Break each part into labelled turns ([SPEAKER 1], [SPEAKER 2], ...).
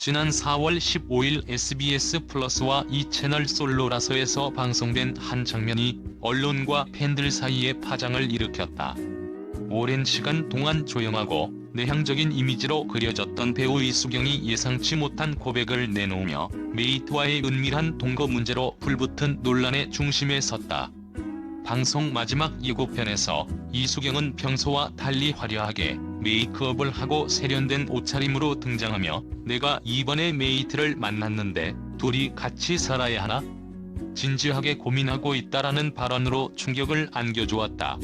[SPEAKER 1] 지난 4월 15일 SBS 플러스와 이 채널 솔로라서에서 방송된 한 장면이 언론과 팬들 사이에 파장을 일으켰다. 오랜 시간 동안 조용하고 내향적인 이미지로 그려졌던 배우 이수경이 예상치 못한 고백을 내놓으며 메이트와의 은밀한 동거 문제로 불붙은 논란의 중심에 섰다. 방송 마지막 예고편에서 이수경은 평소와 달리 화려하게 메이크업을 하고 세련된 옷차림으로 등장하며 내가 이번에 메이트를 만났는데 둘이 같이 살아야 하나? 진지하게 고민하고 있다라는 발언으로 충격을 안겨주었다.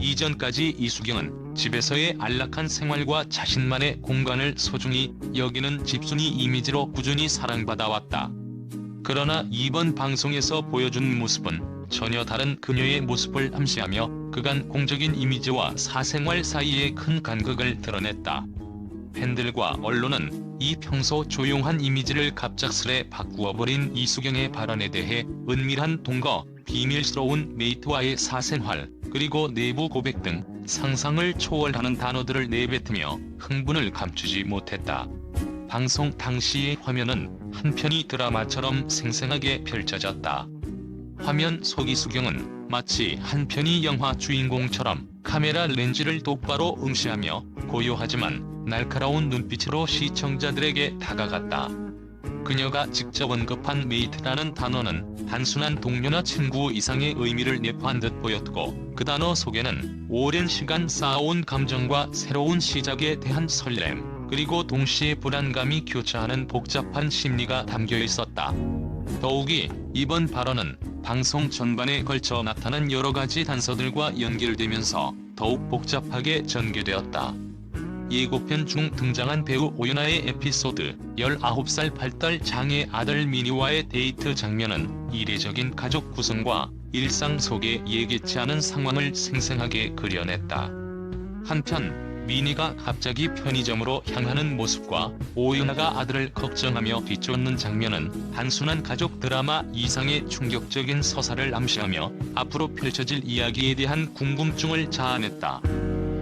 [SPEAKER 1] 이전까지 이수경은 집에서의 안락한 생활과 자신만의 공간을 소중히 여기는 집순이 이미지로 꾸준히 사랑받아왔다. 그러나 이번 방송에서 보여준 모습은 전혀 다른 그녀의 모습을 암시하며 그간 공적인 이미지와 사생활 사이의 큰 간극을 드러냈다. 팬들과 언론은 이 평소 조용한 이미지를 갑작스레 바꾸어버린 이수경의 발언에 대해 은밀한 동거, 비밀스러운 메이트와의 사생활, 그리고 내부 고백 등 상상을 초월하는 단어들을 내뱉으며 흥분을 감추지 못했다. 방송 당시의 화면은 한편의 드라마처럼 생생하게 펼쳐졌다. 화면 속 이수경은 마치 한편의 영화 주인공처럼 카메라 렌즈를 똑바로 응시하며 고요하지만 날카로운 눈빛으로 시청자들에게 다가갔다. 그녀가 직접 언급한 메이트라는 단어는 단순한 동료나 친구 이상의 의미를 내포한 듯 보였고 그 단어 속에는 오랜 시간 쌓아온 감정과 새로운 시작에 대한 설렘 그리고 동시에 불안감이 교차하는 복잡한 심리가 담겨 있었다. 더욱이 이번 발언은 방송 전반에 걸쳐 나타난 여러 가지 단서들과 연결되면서 더욱 복잡하게 전개되었다. 예고편 중 등장한 배우 오연아의 에피소드 19살 8달 장애 아들 미니와의 데이트 장면은 이례적인 가족 구성과 일상 속의 예기치 않은 상황을 생생하게 그려냈다. 한편 미니가 갑자기 편의점으로 향하는 모습과 오연아가 아들을 걱정하며 뒤쫓는 장면은 단순한 가족 드라마 이상의 충격적인 서사를 암시하며 앞으로 펼쳐질 이야기에 대한 궁금증을 자아냈다.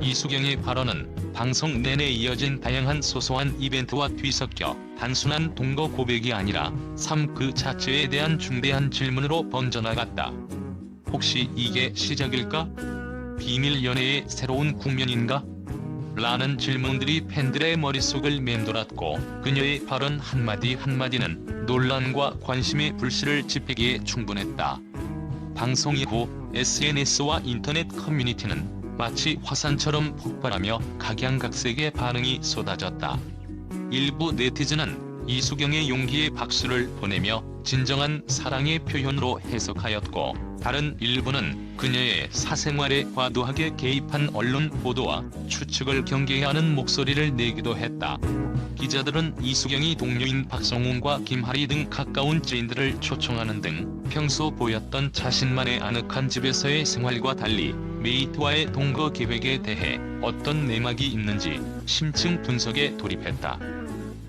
[SPEAKER 1] 이수경의 발언은 방송 내내 이어진 다양한 소소한 이벤트와 뒤섞여 단순한 동거 고백이 아니라 삶 그 자체에 대한 중대한 질문으로 번져나갔다. 혹시 이게 시작일까? 비밀 연애의 새로운 국면인가? 라는 질문들이 팬들의 머릿속을 맴돌았고 그녀의 발언 한마디 한마디는 논란과 관심의 불씨를 지피기에 충분했다. 방송 이후 SNS와 인터넷 커뮤니티는 마치 화산처럼 폭발하며 각양각색의 반응이 쏟아졌다. 일부 네티즌은 이수경의 용기에 박수를 보내며 진정한 사랑의 표현으로 해석하였고 다른 일부는 그녀의 사생활에 과도하게 개입한 언론 보도와 추측을 경계해야 하는 목소리를 내기도 했다. 기자들은 이수경이 동료인 박성훈과 김하리 등 가까운 지인들을 초청하는 등 평소 보였던 자신만의 아늑한 집에서의 생활과 달리 메이트와의 동거 계획에 대해 어떤 내막이 있는지 심층 분석에 돌입했다.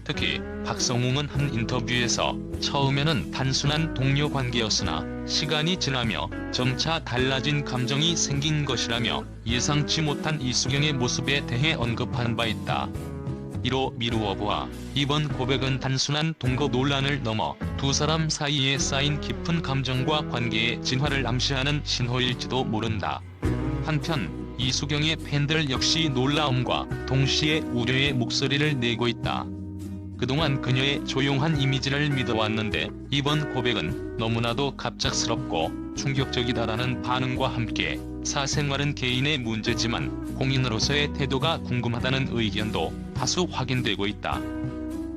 [SPEAKER 1] 특히 박성웅은 한 인터뷰에서 처음에는 단순한 동료 관계였으나 시간이 지나며 점차 달라진 감정이 생긴 것이라며 예상치 못한 이수경의 모습에 대해 언급한 바 있다. 이로 미루어 보아 이번 고백은 단순한 동거 논란을 넘어 두 사람 사이에 쌓인 깊은 감정과 관계의 진화를 암시하는 신호일지도 모른다. 한편 이수경의 팬들 역시 놀라움과 동시에 우려의 목소리를 내고 있다. 그동안 그녀의 조용한 이미지를 믿어왔는데 이번 고백은 너무나도 갑작스럽고 충격적이다라는 반응과 함께 사생활은 개인의 문제지만 공인으로서의 태도가 궁금하다는 의견도 다수 확인되고 있다.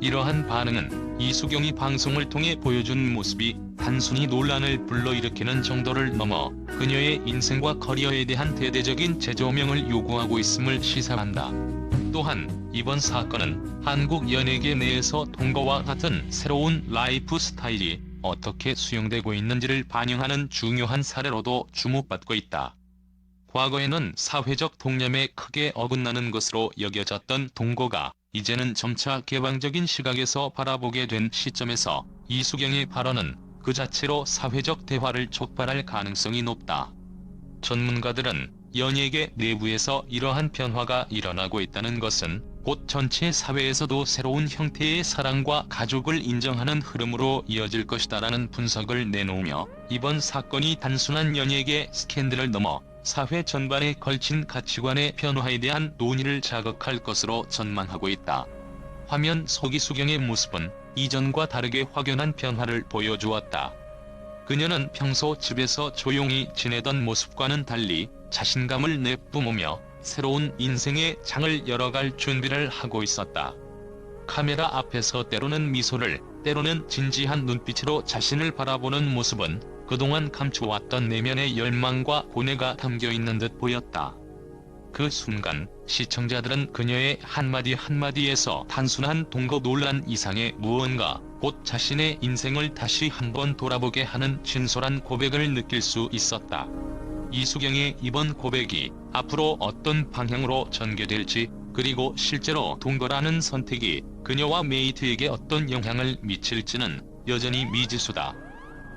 [SPEAKER 1] 이러한 반응은 이수경이 방송을 통해 보여준 모습이 단순히 논란을 불러일으키는 정도를 넘어 그녀의 인생과 커리어에 대한 대대적인 재조명을 요구하고 있음을 시사한다. 또한 이번 사건은 한국 연예계 내에서 동거와 같은 새로운 라이프 스타일이 어떻게 수용되고 있는지를 반영하는 중요한 사례로도 주목받고 있다. 과거에는 사회적 통념에 크게 어긋나는 것으로 여겨졌던 동거가 이제는 점차 개방적인 시각에서 바라보게 된 시점에서 이수경의 발언은 그 자체로 사회적 대화를 촉발할 가능성이 높다. 전문가들은 연예계 내부에서 이러한 변화가 일어나고 있다는 것은 곧 전체 사회에서도 새로운 형태의 사랑과 가족을 인정하는 흐름으로 이어질 것이다라는 분석을 내놓으며 이번 사건이 단순한 연예계 스캔들을 넘어 사회 전반에 걸친 가치관의 변화에 대한 논의를 자극할 것으로 전망하고 있다. 화면 속 이수경의 모습은 이전과 다르게 확연한 변화를 보여주었다. 그녀는 평소 집에서 조용히 지내던 모습과는 달리 자신감을 내뿜으며 새로운 인생의 장을 열어갈 준비를 하고 있었다. 카메라 앞에서 때로는 미소를, 때로는 진지한 눈빛으로 자신을 바라보는 모습은 그동안 감춰왔던 내면의 열망과 고뇌가 담겨 있는 듯 보였다. 그 순간 시청자들은 그녀의 한마디 한마디에서 단순한 동거 논란 이상의 무언가, 곧 자신의 인생을 다시 한번 돌아보게 하는 진솔한 고백을 느낄 수 있었다. 이수경의 이번 고백이 앞으로 어떤 방향으로 전개될지 그리고 실제로 동거라는 선택이 그녀와 메이트에게 어떤 영향을 미칠지는 여전히 미지수다.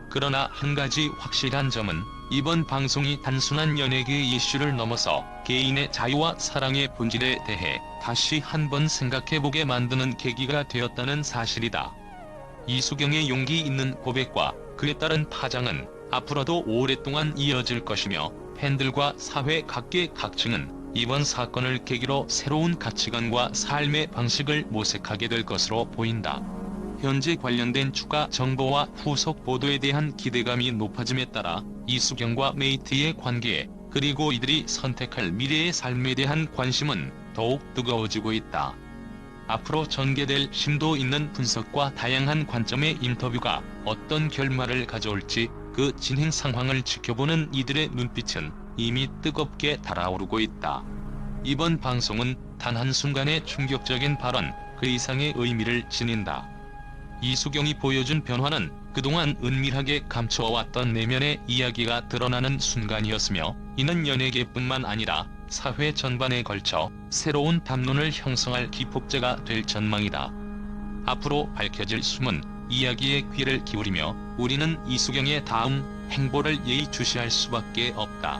[SPEAKER 1] 그러나 한 가지 확실한 점은 이번 방송이 단순한 연예계 이슈를 넘어서 개인의 자유와 사랑의 본질에 대해 다시 한번 생각해보게 만드는 계기가 되었다는 사실이다. 이수경의 용기 있는 고백과 그에 따른 파장은 앞으로도 오랫동안 이어질 것이며 팬들과 사회 각계 각층은 이번 사건을 계기로 새로운 가치관과 삶의 방식을 모색하게 될 것으로 보인다. 현재 관련된 추가 정보와 후속 보도에 대한 기대감이 높아짐에 따라 이수경과 메이트의 관계 그리고 이들이 선택할 미래의 삶에 대한 관심은 더욱 뜨거워지고 있다. 앞으로 전개될 심도 있는 분석과 다양한 관점의 인터뷰가 어떤 결말을 가져올지 그 진행 상황을 지켜보는 이들의 눈빛은 이미 뜨겁게 달아오르고 있다. 이번 방송은 단 한순간의 충격적인 발언 그 이상의 의미를 지닌다. 이수경이 보여준 변화는 그동안 은밀하게 감춰왔던 내면의 이야기가 드러나는 순간이었으며 이는 연예계뿐만 아니라 사회 전반에 걸쳐 새로운 담론을 형성할 기폭제가 될 전망이다. 앞으로 밝혀질 숨은 이야기에 귀를 기울이며 우리는 이수경의 다음 행보를 예의주시할 수밖에 없다.